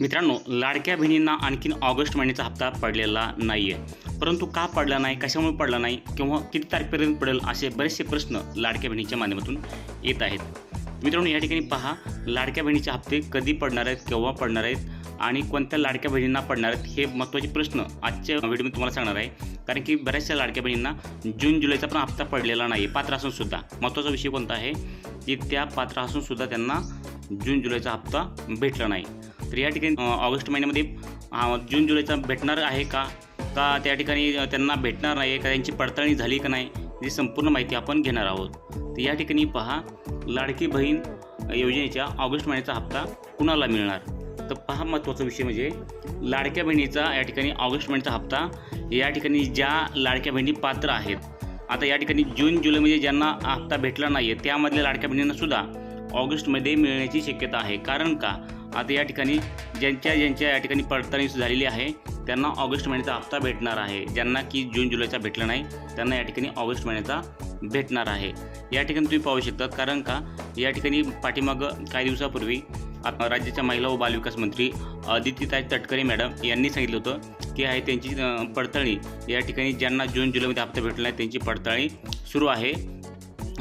मित्रांनो लाडक्या बहिणींना आणखीन ऑगस्ट महिन्याचा हप्ता पडलेला नाही आहे परंतु का पडला नाही कशामुळे पडला नाही किंवा किती तारखेपर्यंत पडेल असे बरेचसे प्रश्न लाडक्या बहिणीच्या माध्यमातून येत आहेत. मित्रांनो या ठिकाणी पहा लाडक्या बहिणीचे हप्ते कधी पडणार आहेत केव्हा पडणार आहेत आणि कोणत्या लाडक्या बहिणींना पडणार आहेत हे महत्त्वाचे प्रश्न आजच्या व्हिडिओमध्ये तुम्हाला सांगणार आहे. कारण की बऱ्याचशा लाडक्या बहिणींना जून जुलैचा पण हप्ता पडलेला नाही पात्र असूनसुद्धा महत्त्वाचा विषय कोणता आहे? की त्या पात्र असूनसुद्धा त्यांना जून जुलैचा हप्ता भेटला नाही. तर या ठिकाणी ऑगस्ट महिन्यामध्ये जून जुलैचा भेटणार आहे का? का त्या ठिकाणी त्यांना भेटणार नाही का त्यांची पडताळणी झाली का नाही? ही संपूर्ण माहिती आपण घेणार आहोत. तर या ठिकाणी पहा लाडकी बहीण योजनेच्या ऑगस्ट महिन्याचा हप्ता कुणाला मिळणार? तर पहा महत्त्वाचा विषय म्हणजे लाडक्या बहिणीचा या ठिकाणी ऑगस्ट महिन्याचा हप्ता या ठिकाणी ज्या लाडक्या बहिणी पात्र आहेत आता या ठिकाणी जून जुलैमध्ये ज्यांना हप्ता भेटला नाही आहे त्यामधल्या लाडक्या बहिणींना सुद्धा ऑगस्टमध्ये मिळण्याची शक्यता आहे. कारण का? आता या ठिकाणी ज्यांच्या ज्यांच्या या ठिकाणी पडताळणी झालेली आहे त्यांना ऑगस्ट महिन्याचा हप्ता भेटणार आहे. ज्यांना की जून जुलैचा भेटला नाही त्यांना या ठिकाणी ऑगस्ट महिन्याचा भेटणार आहे. या ठिकाणी तुम्ही पाहू शकतात कारण का या ठिकाणी पाठीमागं काही दिवसापूर्वी राज्याच्या महिला व बालविकास मंत्री अदितीताई तटकरे मॅडम यांनी सांगितलं होतं की आहे त्यांची पडताळणी. या ठिकाणी ज्यांना जून जुलैमध्ये हप्ता भेटला नाही त्यांची पडताळणी सुरू आहे.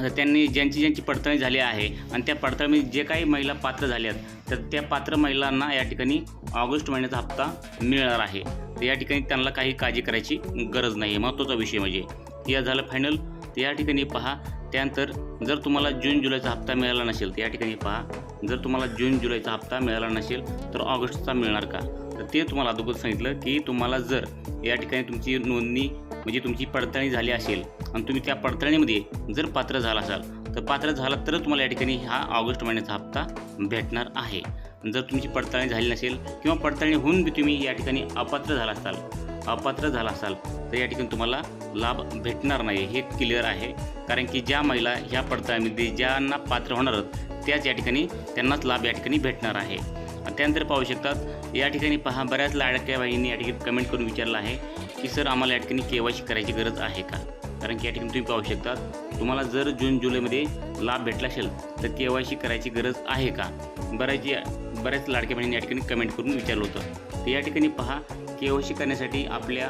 त्यांनी ज्यांची ज्यांची पडताळणी झाली आहे आणि त्या पडताळणीमध्ये जे काही महिला पात्र झाल्या आहेत तर त्या पात्र महिलांना या ठिकाणी ऑगस्ट महिन्याचा हप्ता मिळणार आहे. तर या ठिकाणी त्यांना काही काळजी करायची गरज नाही. आहे महत्त्वाचा विषय म्हणजे या झालं फायनल तर या ठिकाणी पहा त्यानंतर जर तुम्हाला जून जुलैचा हप्ता मिळाला नसेल तर या ठिकाणी पहा जर तुम्हाला जून जुलैचा हप्ता मिळाला नसेल तर ऑगस्टचा मिळणार का? तर ते तुम्हाला अगोदर सांगितलं की तुम्हाला जर या ठिकाणी तुमची नोंदणी म्हणजे तुमची पडताळणी झाली असेल आणि तुम्ही त्या पडताळणीमध्ये जर पात्र झाला असाल तर पात्र झाला तर तुम्हाला या ठिकाणी हा ऑगस्ट महिन्याचा हप्ता भेटणार आहे. जर तुमची पडताळणी झाली नसेल किंवा पडताळणी होऊन बी तुम्ही या ठिकाणी अपात्र झाला असाल अपात्र झाला असाल तर या ठिकाणी तुम्हाला लाभ भेटणार नाही. हे क्लिअर आहे. कारण की ज्या महिला ह्या पडताळणीमध्ये ज्यांना पात्र होणार आहेत, त्याच या ठिकाणी त्यांनाच लाभ या ठिकाणी भेटणार आहे. त्यानंतर पाहू शकतात या ठिकाणी पहा बऱ्याच लाडक्या बाईंनी या ठिकाणी कमेंट करून विचारलं आहे. की सर आम्हाला या ठिकाणी के वाय सी करायची गरज आहे का? कारण की या ठिकाणी तुम्ही पाहू शकता तुम्हाला जर जून जुलैमध्ये लाभ भेटला असेल तर के वाय सी करायची गरज आहे का? बऱ्याच बऱ्याच लाडक्या बहिणींनी या ठिकाणी कमेंट करून विचारलं होतं. तर या ठिकाणी पहा के वाय सी करण्यासाठी आपल्या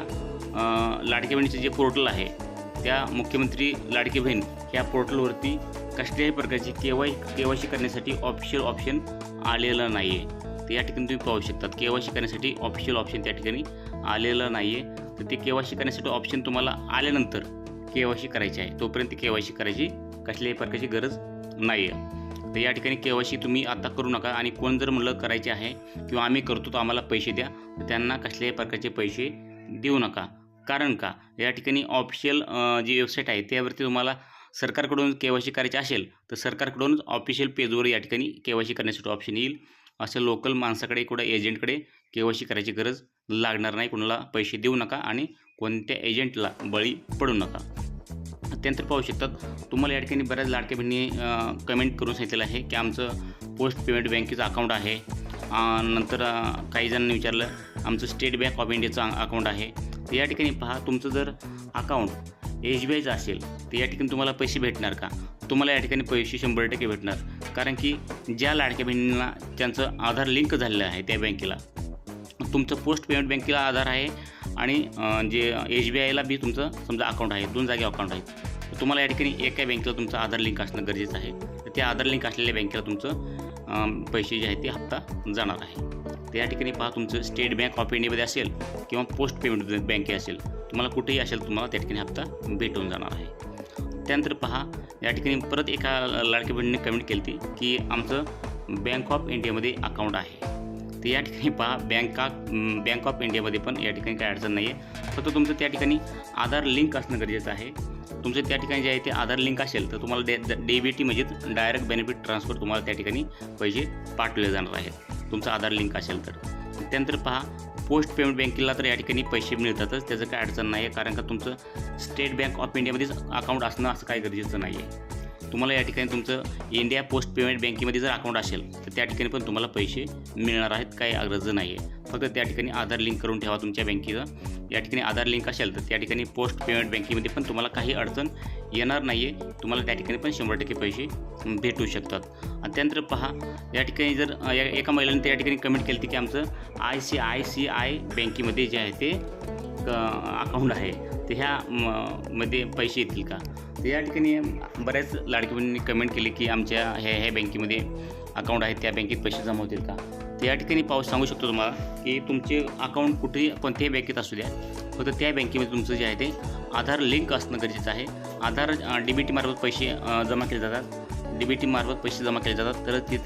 लाडक्या बहिणीचं जे पोर्टल आहे त्या मुख्यमंत्री लाडकी बहीण ह्या पोर्टलवरती कसल्याही प्रकारची K Y K Y C करण्यासाठी ऑफिशियल ऑप्शन आलेलं नाही आहे तर या ठिकाणी तुम्ही पाहू शकतात के वाय सी करण्यासाठी ऑफिशियल ऑप्शन त्या ठिकाणी आलेलं नाही आहे तर ते के वाय सी करण्यासाठी ऑप्शन तुम्हाला आल्यानंतर के वाय सी करायची आहे. तोपर्यंत के वाय सी करायची कसल्याही प्रकारची गरज नाही आहे तर या ठिकाणी के वाय सी तुम्ही आता करू नका आणि कोण जर म्हणलं करायचे आहे किंवा आम्ही करतो तर आम्हाला पैसे द्या तर त्यांना कसल्याही प्रकारचे पैसे देऊ नका. कारण का? या ठिकाणी ऑफिशियल जी वेबसाईट आहे त्यावरती तुम्हाला सरकारकडून के वाय सी करायची असेल तर सरकारकडूनच ऑफिशियल पेजवर या ठिकाणी के वाय सी करण्यासाठी ऑप्शन येईल. असं लोकल माणसाकडे कुठं एजंटकडे के वाय सी करायची गरज लागणार नाही कोणाला पैसे देऊ नका आणि कोणत्या एजंटला बळी पडू नका. त्यानंतर पाहू शकतात. तुम्हाला या ठिकाणी बऱ्याच लाडक्या बहिणी कमेंट करून सांगितलेलं आहे की आमचं पोस्ट पेमेंट बँकेचं अकाउंट आहे. नंतर काही जणांनी विचारलं आमचं स्टेट बँक ऑफ इंडियाचं अकाउंट आहे. तर या ठिकाणी पहा तुमचं जर अकाउंट एस बी आयचं असेल तर या ठिकाणी तुम्हाला पैसे भेटणार का? तुम्हाला या ठिकाणी पैसे शंभर टक्के भेटणार. कारण की ज्या लाडक्या बहिणींना त्यांचं आधार लिंक झालेलं आहे त्या बँकेला तुमचं पोस्ट पेमेंट बँकेला आधार आहे आणि जे एस बी आयला बी तुमचं समजा अकाउंट आहे दोन जागी अकाउंट आहेत. तुम्हाला या ठिकाणी एका बँकेला तुमचं आधार लिंक असणं गरजेचं आहे. तर त्या आधार लिंक असलेल्या बँकेला तुमचं पैसे जे आहे ते हप्ता जाणार आहे. तर या ठिकाणी पहा तुमचं स्टेट बँक ऑफ इंडियामध्ये असेल किंवा पोस्ट पेमेंट बँके असेल तुम्हाला कुठेही असेल तुम्हाला त्या ठिकाणी हप्ता भेटून जाणार आहे. त्यानंतर पहा या ठिकाणी परत एका लाडकी बहिणीने कमेंट केली होती की आमचं बँक ऑफ इंडियामध्ये अकाउंट आहे. तर या ठिकाणी पहा बँका बँक ऑफ इंडियामध्ये पण या ठिकाणी काही अडचण नाही आहे फक्त तुमचं त्या ठिकाणी आधार लिंक असणं गरजेचं आहे. तुमचं त्या ठिकाणी जे आहे ते आधार लिंक असेल तर तुम्हाला डे डेबिटी म्हणजे म्हणजेच डायरेक्ट बेनिफिट ट्रान्सफर तुम्हाला त्या ठिकाणी पैसे पाठवले जाणार आहेत. तुमचं आधार लिंक असेल तर. त्यानंतर पहा पोस्ट पेमेंट बँकेला तर या ठिकाणी पैसे मिळतातच त्याचं काय अडचण नाही आहे कारण का तुमचं स्टेट बँक ऑफ इंडियामध्येच अकाउंट असणं असं काही गरजेचं नाही आहे तुम्हाला या ठिकाणी तुमचं इंडिया पोस्ट पेमेंट बँकेमध्ये जर अकाउंट असेल तर त्या ठिकाणी पण तुम्हाला पैसे मिळणार आहेत काही अग्रज नाही आहे फक्त त्या ठिकाणी आधार लिंक करून ठेवा तुमच्या बँकेचं. या ठिकाणी आधार लिंक असेल तर त्या ठिकाणी पोस्ट पेमेंट बँकेमध्ये पण तुम्हाला काही अडचण येणार नाही आहे तुम्हाला त्या ठिकाणी पण शंभर टक्के पैसे भेटू शकतात. आणि त्यानंतर पहा या ठिकाणी जर या- एका महिलाने त्या ठिकाणी कमेंट केली होती की आमचं I C I C I बँकेमध्ये जे आहे ते अकाउंट आहे तर ह्या म- मध्ये पैसे येतील का? या ठिकाणी बऱ्याच लाडकी कमेंट केली की आमच्या ह्या ह्या बँकेमध्ये अकाउंट आहे त्या बँकेत पैसे जमा होतील का? तर या ठिकाणी पाऊस सांगू शकतो तुम्हाला की तुमचे अकाउंट कुठेही कोणत्याही बँकेत असू द्या फक्त त्या बँकेमध्ये तुमचं जे आहे ते आधार लिंक असणं गरजेचं आहे. आधार डी बी टीमार्फत पैसे जमा केले जातात. डी बी टीमार्फत पैसे जमा केले जातात तरच ते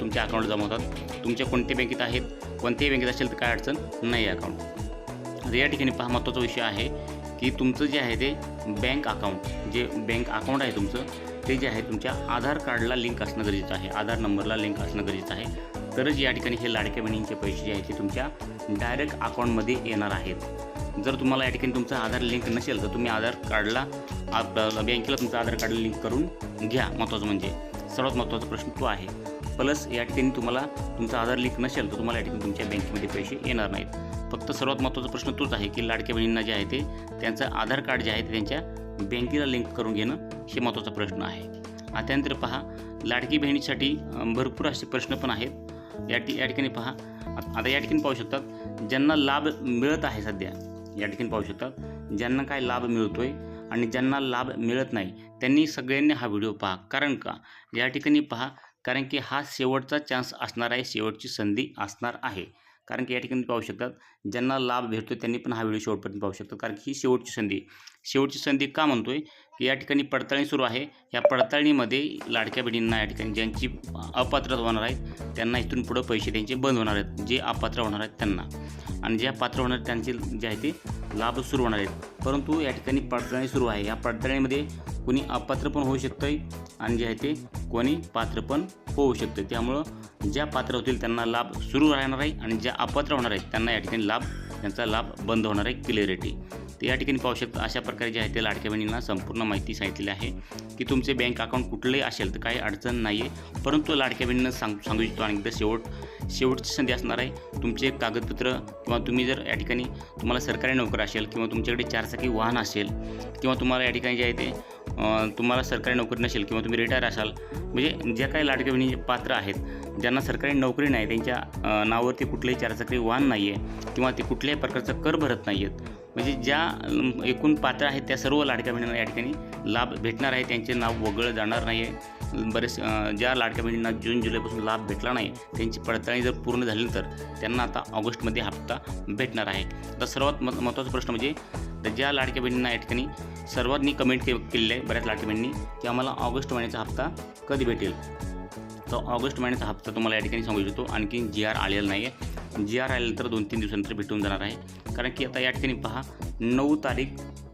तुमच्या अकाउंट जमा होतात. तुमच्या कोणत्या बँकेत आहेत कोणत्याही बँकेत असेल तर काय अडचण नाही आहे अकाउंट तर या ठिकाणी पहा महत्त्वाचा विषय आहे की तुमचं जे आहे ते बँक अकाउंट जे बँक अकाउंट आहे तुमचं ते जे आहे तुमच्या आधार कार्डला लिंक असणं गरजेचं आहे. आधार नंबरला लिंक असणं गरजेचं आहे. तरच या ठिकाणी हे लाडक्या बहिणींचे पैसे जे आहेत ते तुमच्या डायरेक्ट अकाउंटमध्ये येणार आहेत. जर तुम्हाला या ठिकाणी तुमचं आधार लिंक नसेल तर तुम्ही आधार कार्डला बँकेला तुमचं आधार कार्ड लिंक करून घ्या. महत्त्वाचं म्हणजे सर्वात महत्त्वाचा प्रश्न तो आहे. प्लस या ठिकाणी तुम्हाला तुमचा आधार लिंक नसेल तर तुम्हाला या ठिकाणी तुमच्या बँकेमध्ये पैसे येणार नाहीत. फक्त सर्वात महत्त्वाचा प्रश्न तोच आहे की लाडक्या बहिणींना जे आहे ते त्यांचं आधार कार्ड जे आहे ते त्यांच्या बँकेला लिंक करून घेणं हे महत्त्वाचा प्रश्न आहे. आता त्यानंतर पहा लाडकी बहिणीसाठी भरपूर असे प्रश्न पण आहेत. या ठि या ठिकाणी पहा आता या ठिकाणी पाहू शकतात ज्यांना लाभ मिळत आहे सध्या या ठिकाणी पाहू शकतात ज्यांना काय लाभ मिळतो आहे आणि ज्यांना लाभ मिळत नाही त्यांनी सगळ्यांनी हा व्हिडिओ पहा. कारण का? या ठिकाणी पहा. कारण की हा शेवटचा चान्स असणार आहे. शेवटची संधी असणार आहे. कारण की या ठिकाणी पाहू शकतात ज्यांना लाभ भेटतो त्यांनी पण हा व्हिडिओ शेवटपर्यंत पाहू शकतात. कारण की ही शेवटची संधी. शेवटची संधी का म्हणतोय? की या ठिकाणी पडताळणी सुरू आहे. या पडताळणीमध्ये लाडक्या बहिणींना या ठिकाणी ज्यांची अपात्रता होणार आहेत त्यांना इथून पुढं पैसे त्यांचे बंद होणार आहेत. जे अपात्र होणार आहेत त्यांना. आणि ज्या पात्र होणार आहेत त्यांचे जे आहे ते लाभ सुरू होणार आहेत. परंतु या ठिकाणी पडताळणी सुरू आहे. या पडताळणीमध्ये कोणी अपात्र पण होऊ शकतं आहे आणि जे आहे ते कोणी पात्र पण होऊ शकतं त्यामुळं ज्या पात्र होतील त्यांना लाभ सुरू राहणार आहे आणि ज्या अपात्र होणार आहेत त्यांना या ठिकाणी लाभ त्यांचा लाभ बंद होणार आहे क्लिअरिटी. तर या ठिकाणी पाहू शकता अशा प्रकारे जे आहे ते लाडक्या बहिणींना संपूर्ण माहिती सांगितलेली आहे की तुमचे बँक अकाउंट कुठलंही असेल तर काही अडचण नाही आहे परंतु लाडक्या बहिणींना सांग सांगू इच्छितो आणि एकदा शेवट शेवटची संधी असणार आहे. तुमचे कागदपत्र किंवा तुम्ही जर या ठिकाणी तुम्हाला सरकारी नोकरी असेल किंवा तुमच्याकडे चारचाकी वाहन असेल किंवा तुम्हाला या ठिकाणी जे आहे ते तुम्हाला सरकारी नोकरी नसेल किंवा तुम्ही रिटायर असाल म्हणजे ज्या काही लाडक्या बहिणी पात्र आहेत ज्यांना सरकारी नोकरी नाही त्यांच्या नावावरती कुठलंही चारचाकी वाहन नाही आहे किंवा ते कुठल्याही प्रकारचा कर भरत नाही आहेत. म्हणजे ज्या एकूण पात्र आहेत त्या सर्व लाडक्या बहिणींना या ठिकाणी लाभ भेटणार आहे त्यांचे नाव वगळं जाणार नाही आहे बरेच ज्या लाडक्या बहिणींना जून जुलैपासून लाभ भेटला नाही त्यांची पडताळणी जर पूर्ण झाली तर त्यांना आता ऑगस्टमध्ये हप्ता भेटणार आहे. तर सर्वात म महत्त्वाचा प्रश्न म्हणजे तर ज्या लाडक्या बहिणींना या ठिकाणी सर्वांनी कमेंट के केलेलं आहे बऱ्याच लाडक्या बहिणींनी की आम्हाला ऑगस्ट महिन्याचा हप्ता कधी भेटेल? तर ऑगस्ट महिन्याचा हप्ता तुम्हाला या ठिकाणी सांगू इच्छितो आणखी जी आर आलेला नाही आहे जी आर आल्यानंतर दोन तीन दिवसानंतर भेटून जाणार आहे. कारण की आता या ठिकाणी पहा नऊ तारीख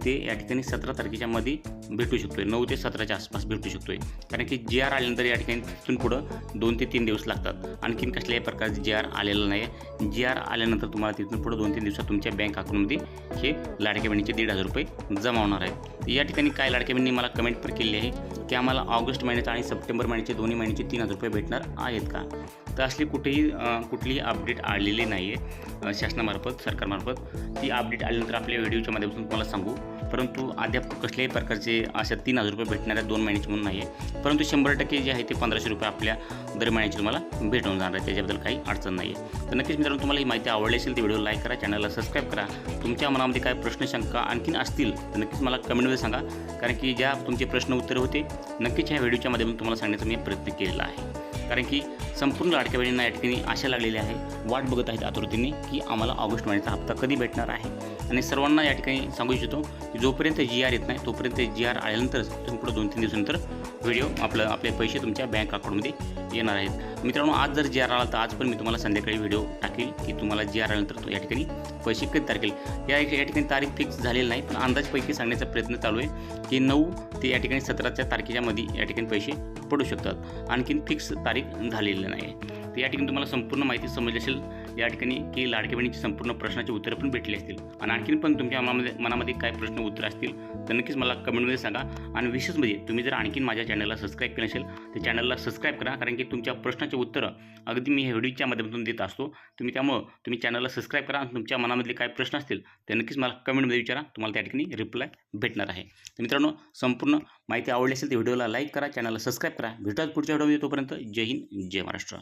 ते या ठिकाणी सतरा तारखेच्या मध्ये भेटू शकतोय. नऊ ते सतराच्या आसपास भेटू शकतोय. कारण की जी आर आल्यानंतर या ठिकाणी तिथून पुढं दोन ते तीन दिवस लागतात. आणखीन कसल्याही प्रकारचे जी आर आलेलं नाही आहे जी आर आल्यानंतर तुम्हाला तिथून पुढं दोन तीन दिवसात तुमच्या बँक अकाउंटमध्ये हे लाडक्या बहिणीचे दीड हजार रुपये जमा होणार आहेत. या ठिकाणी काय लाडक्या बहिणी मला कमेंट पण केली आहे की आम्हाला ऑगस्ट महिन्याचा आणि सप्टेंबर महिन्याचे दोन्ही महिन्याचे तीन हजार रुपये भेटणार आहेत का? तर असली कुठेही कुठलीही अपडेट आलेली नाही आहे शासनामार्फत सरकारमार्फत. ती अपडेट आल्यानंतर आपल्या व्हिडिओच्या माध्यमातून तुम्हाला सांगू. परंतु अद्याप कसल्याही प्रकारचे अशा तीन हजार रुपये भेटणाऱ्या दोन महिन्याची म्हणून नाही आहे परंतु शंभर टक्के जे आहे ते पंधराशे रुपये आपल्या दर महिन्याची तुम्हाला भेटून जाणार आहे. त्याच्याबद्दल काही अडचण नाही आहे तर नक्कीच मित्रांनो तुम्हाला ही माहिती आवडली असेल तर व्हिडिओ लाईक करा चॅनलला सबस्क्राईब करा. तुमच्या मनामध्ये काय प्रश्न शंका आणखीन असतील तर नक्कीच मला कमेंटमध्ये सांगा. कारण की ज्या तुमचे प्रश्न उत्तर होते नक्कीच ह्या व्हिडिओच्या माध्यमातून तुम्हाला सांगण्याचा मी प्रयत्न केलेला आहे. कारण की संपूर्ण लाडक्या बहिणींना या ठिकाणी आशा लागलेली आहे वाट बघत आहेत आतुरतेने की आम्हाला ऑगस्ट महिन्याचा हप्ता कधी भेटणार आहे? आणि सर्वांना या ठिकाणी सांगू इच्छितो की जोपर्यंत जी आर येत नाही तोपर्यंत जी आर आल्यानंतरच तुम्ही पुढे दोन तीन दिवसानंतर व्हिडिओ आपलं आपले पैसे तुमच्या बँक अकाउंटमध्ये येणार आहेत. मित्रांनो आज जर जी आर आला तर आज पण मी तुम्हाला संध्याकाळी व्हिडिओ टाकेल की तुम्हाला जी आर आल्यानंतर या ठिकाणी पैसे कधी तारखेल. या या ठिकाणी तारीख फिक्स झालेली नाही पण अंदाजपैकी सांगण्याचा प्रयत्न चालू आहे की नऊ ते या ठिकाणी सतराच्या तारखेच्या मध्ये या ठिकाणी पैसे पडू शकतात. आणखीन फिक्स तारीख झालेली नाही तर या ठिकाणी तुम्हाला संपूर्ण माहिती समजली असेल. या ठिकाणी की लाडक्या बहिणीची संपूर्ण प्रश्नाची उत्तरं पण भेटली असतील. आणि आणखीन पण तुमच्या मनामध्ये मनामध्ये काय प्रश्न उत्तरं असतील तर नक्कीच मला कमेंटमध्ये सांगा. आणि विशेष म्हणजे तुम्ही जर आणखीन माझ्या चॅनलला सबस्क्राईब केलं असेल तर चॅनलला सबस्क्राईब करा. कारण की तुमच्या प्रश्नाचे उत्तरं अगदी मी हे व्हिडिओच्या माध्यमातून देत असतो. तुम्ही त्यामुळं तुम्ही चॅनलला सबस्क्राईब करा. आणि तुमच्या मनामधले काय प्रश्न असतील ते नक्कीच मला कमेंटमध्ये विचारा. तुम्हाला त्या ठिकाणी रिप्लाय भेटणार आहे. तर मित्रांनो संपूर्ण माहिती आवडली असेल तर व्हिडिओला लाईक करा. चॅनलला सबस्क्राईब करा. भेटूयाच पुढच्या व्हिडिओमध्ये तोपर्यंत. जय हिंद जय महाराष्ट्र.